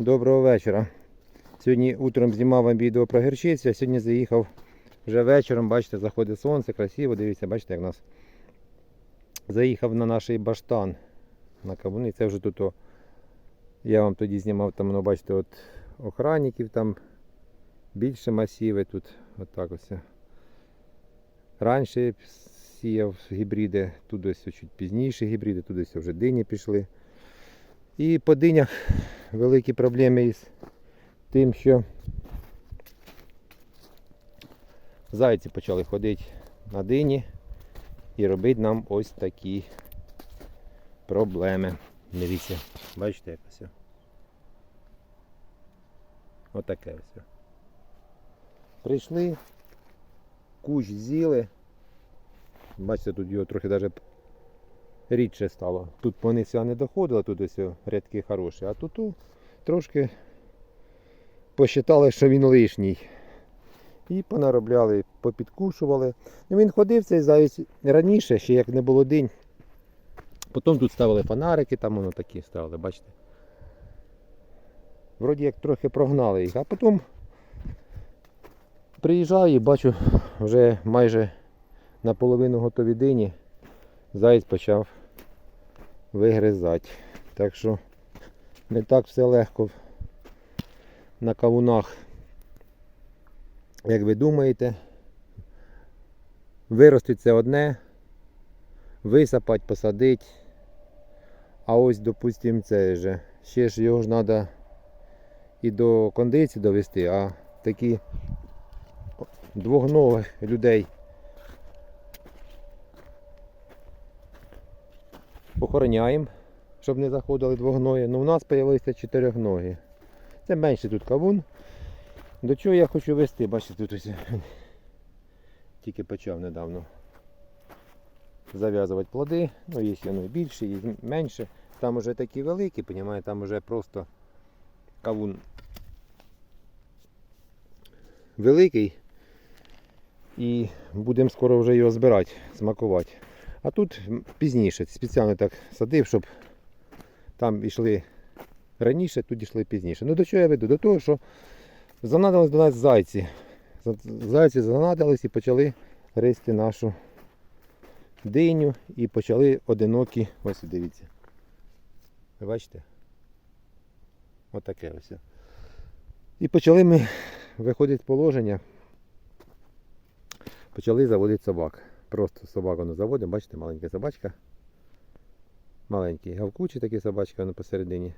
Доброго вечора. Сьогодні утром знімав вам відео про гірчицю, а сьогодні заїхав вже вечором. Бачите, заходить сонце, красиво, дивіться, бачите, як нас. Заїхав на наш баштан на кавуни. Це вже тут о, я вам тоді знімав, там, ну, бачите, от охранників там більше масиви тут. Отак ось. Раніше сіяв гібриди, тут ось чуть пізніше гібриди, тут ось вже дині пішли. І по динях великі проблеми із тим, що зайці почали ходити на дині і робити нам ось такі проблеми. Дивіться, бачите, як ось. Отаке ось. Прийшли, кущ з'їли. Бачите, тут його трохи навіть рідше стало. Тут вони сюди не доходили, тут ось рядки хороші, а тут трошки посчитали, що він лишній. І понаробляли, попідкушували. Ну, він ходив цей заяць раніше, ще як не було день. Потім тут ставили фонарики, там воно такі ставили, бачите. Вроді як трохи прогнали їх, а потім приїжджаю і бачу вже майже наполовину готові дині. Заєць почав вигризати. Так що не так все легко на кавунах, як ви думаєте. Виростить це одне, висапати, посадити. А ось, допустимо, це же. Ще ж його ж треба і до кондиції довести, а такі двогнових людей охороняємо, щоб не заходили двогної. Ну, у нас з'явилися чотирьохногі. Це менше тут кавун. До чого я хочу вести, бачите, тут ось тільки почав недавно зав'язувати плоди. Ну, є воно більше, є менше. Там вже такі великі, понімаєте, там вже просто кавун великий. І будемо скоро вже його збирати, смакувати. А тут пізніше, спеціально так садив, щоб там йшли раніше, тут йшли пізніше. Ну до чого я веду? До того, що занадились до нас зайці. Зайці занадились і почали гризти нашу диню і почали одинокі, ось дивіться. Ви бачите? Отаке ось. І почали ми виходити з положення, почали заводити собак. Просто собаку не заводимо, бачите, маленька собачка. Маленький гавкучий такий собачка на посередині.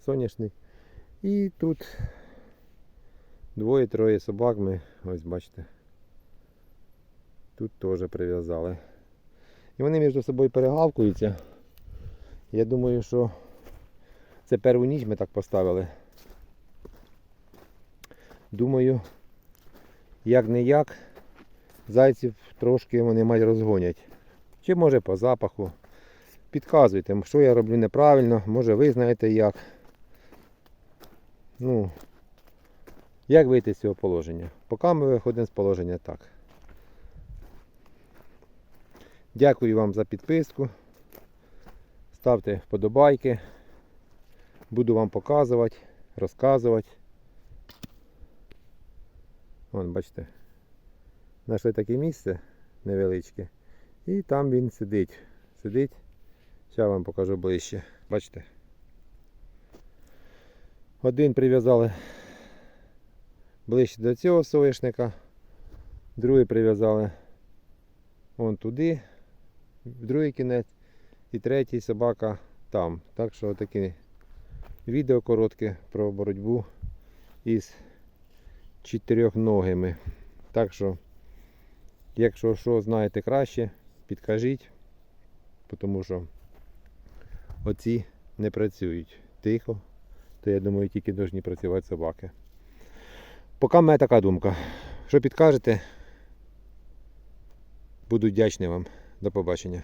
Соняшний. І тут двоє-троє собак ми, ось бачите, тут теж прив'язали. І вони між собою перегавкуються. Я думаю, що це перву ніч ми так поставили. Думаю, як не як, зайців трошки вони мають розгонять. Чи може по запаху. Підказуйте, що я роблю неправильно, може ви знаєте як. Ну, як вийти з цього положення? Поки ми виходимо з положення так. Дякую вам за підписку. Ставте вподобайки. Буду вам показувати, розказувати. Вон, бачите, знайшли таке місце невеличке. І там він сидить. Сидить. Зараз вам покажу ближче. Бачите? Один прив'язали ближче до цього соняшника, другий прив'язали вон туди, в другий кінець, і третій собака там. Так що таке відео коротке про боротьбу із чотирьохногими. Так що, якщо що знаєте краще, підкажіть, тому що оці не працюють тихо, то я думаю, тільки повинні працювати собаки. Поки в мене така думка. Що підкажете, буду вдячний вам. До побачення.